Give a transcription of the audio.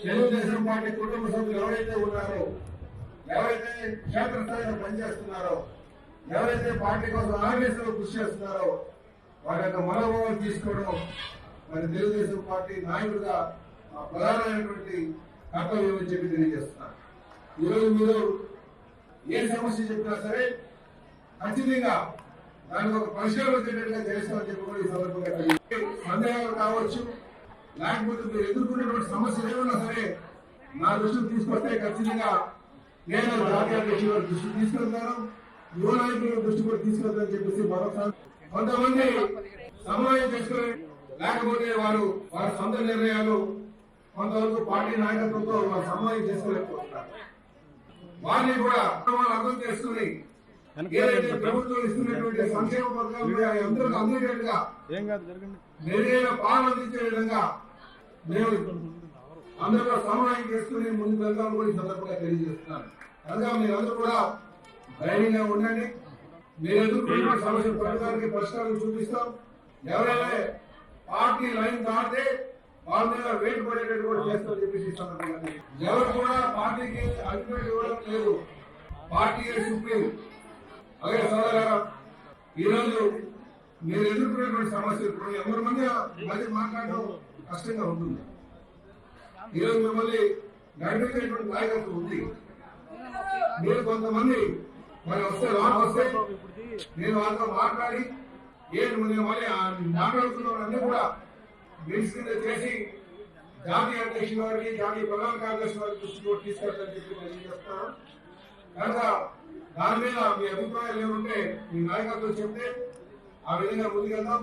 Telugu Desam party కుటుంబ సభ్యులు ఎవరైతే ఉన్నారో ఎవరైతే క్షేత్రస్థాయిలో పనిచేస్తున్నారో ఎవరైతే పార్టీ కోసం ఆర్ఎస్లో కృషి చేస్తున్నారో వారి యొక్క మనోభావం తీసుకోవడం మరి తెలుగుదేశం పార్టీ నాయకుడిగా ప్రధానమైనటువంటి కర్తవ్యం అని చెప్పి తెలియజేస్తున్నారు ఈరోజు మీరు ఏ సమస్య చెప్పినా సరే ఖచ్చితంగా దానికి ఒక పరిష్కారం వచ్చేటట్టుగా చేస్తామని చెప్పి కూడా ఈ సందర్భంగా సందేహాలు కావచ్చు లేకపోతే మీరు ఎదుర్కొనేటువంటి సమస్యలు ఏమన్నా సరే నా దృష్టికి తీసుకొస్తే ఖచ్చితంగా నేను జాతీయ అధ్యక్షుల వారి దృష్టికి తీసుకెళ్తాను యువ నాయకుల దృష్టి కూడా తీసుకెళ్తానని చెప్పేసి మరొకసారి కొంతమంది సమన్వయం చేసుకుని లేకపోతే వారు వారి సొంత నిర్ణయాలు కొంతవరకు పార్టీ నాయకత్వంతో వారు సమన్వయం చేసుకోలేకపోతున్నారు. వారిని కూడా అర్థం చేసుకుని ఏదైతే ప్రభుత్వం ఇస్తున్నటువంటి సంక్షేమ పథకాలు అందరికీ అందేటట్టుగా మెరుగైన పాలన అందించే విధంగా మేము అందరూ సమన్వయం చేసుకుని ముందుకు వెళ్తామని కూడా ఈ సందర్భంగా తెలియజేస్తున్నాను. కనుక మీరందరూ కూడా ధైర్యంగా ఉండండి. మీరు ఎదుర్కొన్న సమస్య ప్రతిదానికి పరిష్కారం చూపిస్తాం. ఎవరైనా పార్టీ లైన్ దాటితే వాళ్ళ మీద వెయిట్ పడేటట్టు కూడా చేస్తామని చెప్పేసి ఎవరు కూడా పార్టీకి అల్టిమేట్ ఇవ్వడం లేదు. పార్టీ సుప్రీం అదే సోదరా ఈరోజు మీరు ఎదుర్కొనేటువంటి సమస్య ఇప్పుడు ఎవరి మంది మళ్ళీ మాట్లాడడం కష్టంగా ఉంటుంది. ఈరోజు మిమ్మల్ని నడిపించేటువంటి నాయకత్వం ఉంది. మీరు కొంతమంది మరి వస్తే లోన్ వస్తే నేను వాళ్ళతో మాట్లాడి ఏంటి మళ్ళీ మాట్లాడుతున్న వాళ్ళందరూ కూడా బిల్స్ కింద చేసి జాతీయ అధ్యక్షుల వారికి జాతీయ ప్రధాన కార్యదర్శి వారికి దృష్టి కూడా తీసుకెళ్తారని చెప్పి తెలియజేస్తాను కనుక దాని మీద మీ అభిప్రాయాలు ఏమంటే మీ నాయకత్వం చెప్తే ఆ విధంగా ముందుకెళ్దాం.